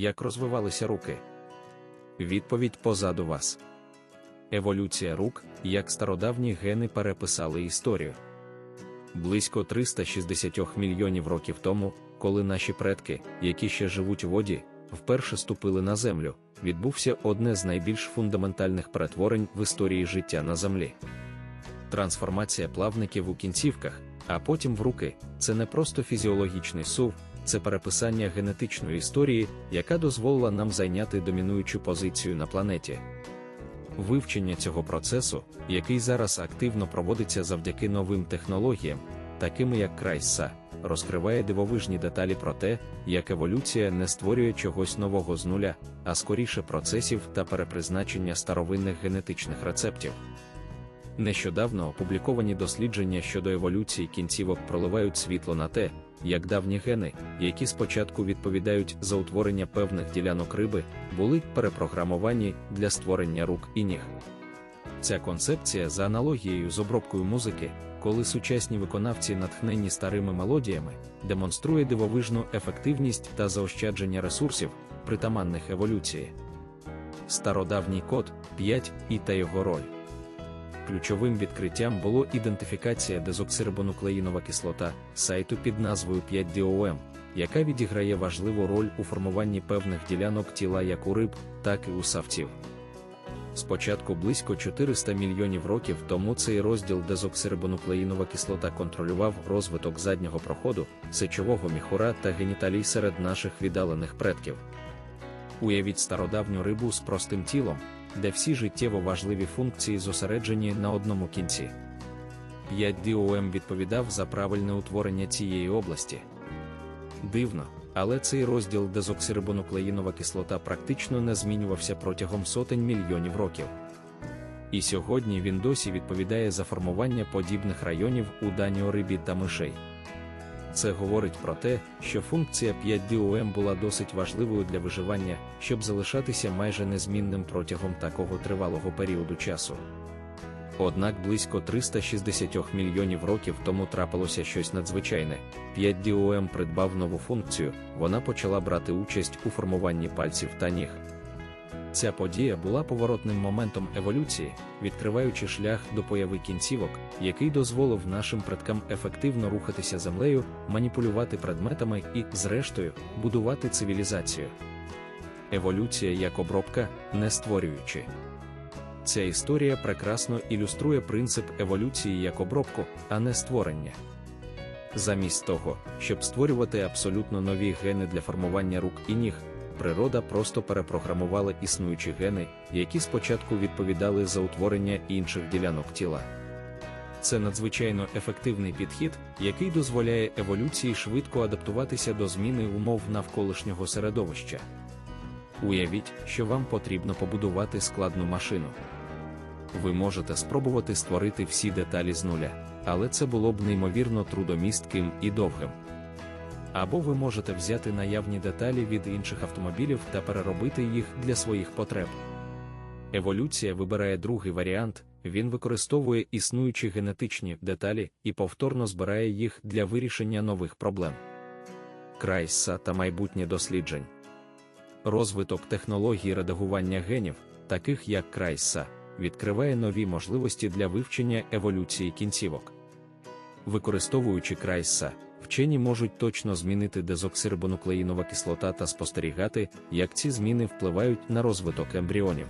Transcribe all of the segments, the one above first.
як розвивалися руки? Відповідь позаду вас. Еволюція рук, як стародавні гени переписали історію. Близько 360 мільйонів років тому, коли наші предки, які ще живуть у воді, вперше ступили на землю, відбувся одне з найбільш фундаментальних перетворень в історії життя на землі. Трансформація плавників у кінцівках, а потім в руки це не просто фізіологічний сув, це переписання генетичної історії, яка дозволила нам зайняти домінуючу позицію на планеті. Вивчення цього процесу, який зараз активно проводиться завдяки новим технологіям, такими як Крайса, розкриває дивовижні деталі про те, як еволюція не створює чогось нового з нуля, а скоріше процесів та перепризначення старовинних генетичних рецептів. Нещодавно опубліковані дослідження щодо еволюції кінцівок проливають світло на те, як давні гени, які спочатку відповідають за утворення певних ділянок риби, були перепрограмовані для створення рук і ніг. Ця концепція за аналогією з обробкою музики, коли сучасні виконавці натхнені старими мелодіями, демонструє дивовижну ефективність та заощадження ресурсів, притаманних еволюції. Стародавній код 5 і та його роль. Ключовим відкриттям було ідентифікація дезоксирибонуклеїнова кислота сайту під назвою 5DOM, яка відіграє важливу роль у формуванні певних ділянок тіла як у риб, так і у савців. Спочатку близько 400 мільйонів років тому цей розділ дезоксирибонуклеїнова кислота контролював розвиток заднього проходу, сечового міхура та геніталій серед наших віддалених предків. Уявіть стародавню рибу з простим тілом, де всі життєво важливі функції зосереджені на одному кінці. 5DOM відповідав за правильне утворення цієї області. Дивно, але цей розділ дезоксирибонуклеїнова кислота практично не змінювався протягом сотень мільйонів років. І сьогодні він досі відповідає за формування подібних районів у даніорибі та мишей. Це говорить про те, що функція 5DOM була досить важливою для виживання, щоб залишатися майже незмінним протягом такого тривалого періоду часу. Однак близько 360 мільйонів років тому трапилося щось надзвичайне. 5DOM придбав нову функцію, вона почала брати участь у формуванні пальців та ніг. Ця подія була поворотним моментом еволюції, відкриваючи шлях до появи кінцівок, який дозволив нашим предкам ефективно рухатися землею, маніпулювати предметами і, зрештою, будувати цивілізацію. Еволюція як обробка, не створюючи. Ця історія прекрасно ілюструє принцип еволюції як обробку, а не створення. Замість того, щоб створювати абсолютно нові гени для формування рук і ніг, природа просто перепрограмувала існуючі гени, які спочатку відповідали за утворення інших ділянок тіла. Це надзвичайно ефективний підхід, який дозволяє еволюції швидко адаптуватися до зміни умов навколишнього середовища. Уявіть, що вам потрібно побудувати складну машину. Ви можете спробувати створити всі деталі з нуля, але це було б неймовірно трудомістким і довгим. Або ви можете взяти наявні деталі від інших автомобілів та переробити їх для своїх потреб. Еволюція вибирає другий варіант, він використовує існуючі генетичні деталі і повторно збирає їх для вирішення нових проблем. Крайса та майбутнє досліджень. Розвиток технологій редагування генів, таких як Крайса, відкриває нові можливості для вивчення еволюції кінцівок. Використовуючи Крайса, вчені можуть точно змінити дезоксирибонуклеїнова кислота та спостерігати, як ці зміни впливають на розвиток ембріонів.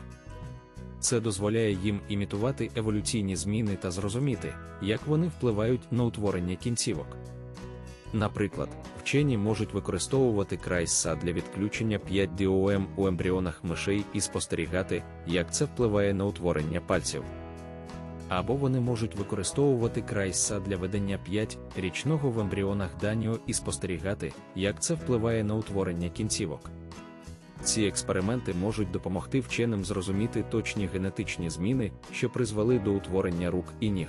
Це дозволяє їм імітувати еволюційні зміни та зрозуміти, як вони впливають на утворення кінцівок. Наприклад, вчені можуть використовувати крайса для відключення 5DOM у ембріонах мишей і спостерігати, як це впливає на утворення пальців. Або вони можуть використовувати крайса для ведення 5 річного в ембріонах даніо і спостерігати, як це впливає на утворення кінцівок. Ці експерименти можуть допомогти вченим зрозуміти точні генетичні зміни, що призвели до утворення рук і ніг.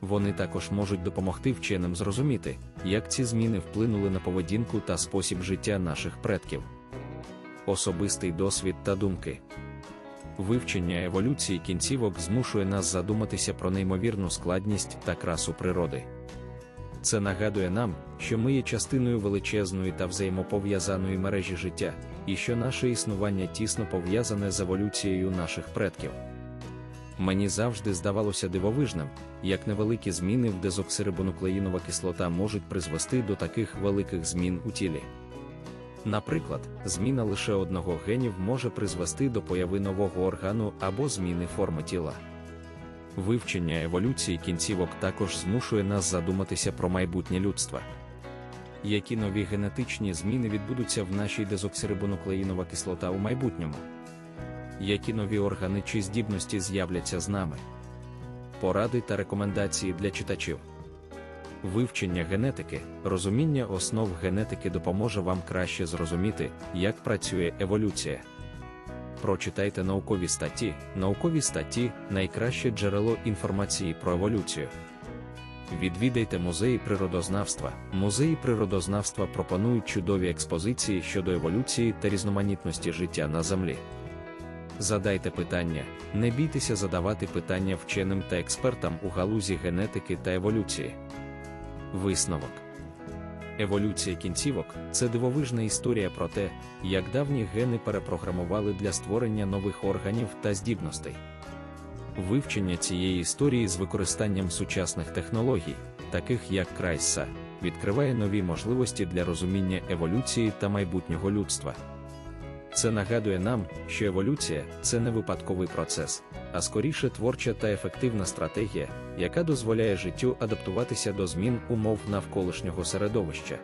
Вони також можуть допомогти вченим зрозуміти, як ці зміни вплинули на поведінку та спосіб життя наших предків. Особистий досвід та думки. Вивчення еволюції кінцівок змушує нас задуматися про неймовірну складність та красу природи. Це нагадує нам, що ми є частиною величезної та взаємопов'язаної мережі життя, і що наше існування тісно пов'язане з еволюцією наших предків. Мені завжди здавалося дивовижним, як невеликі зміни в дезоксирибонуклеїнова кислота можуть призвести до таких великих змін у тілі. Наприклад, зміна лише одного генів може призвести до появи нового органу або зміни форми тіла. Вивчення еволюції кінцівок також змушує нас задуматися про майбутнє людства. Які нові генетичні зміни відбудуться в нашій дезоксирибонуклеїнова кислота у майбутньому? Які нові органи чи здібності з'являться з нами? Поради та рекомендації для читачів. Вивчення генетики, розуміння основ генетики допоможе вам краще зрозуміти, як працює еволюція. Прочитайте наукові статті. Наукові статті найкраще джерело інформації про еволюцію. Відвідайте музеї природознавства. Музеї природознавства пропонують чудові експозиції щодо еволюції та різноманітності життя на Землі. Задайте питання, не бійтеся задавати питання вченим та експертам у галузі генетики та еволюції. Висновок Еволюція кінцівок це дивовижна історія про те, як давні гени перепрограмували для створення нових органів та здібностей. Вивчення цієї історії з використанням сучасних технологій, таких як Крайса, відкриває нові можливості для розуміння еволюції та майбутнього людства. Це нагадує нам, що еволюція це не випадковий процес, а скоріше творча та ефективна стратегія, яка дозволяє життю адаптуватися до змін умов навколишнього середовища.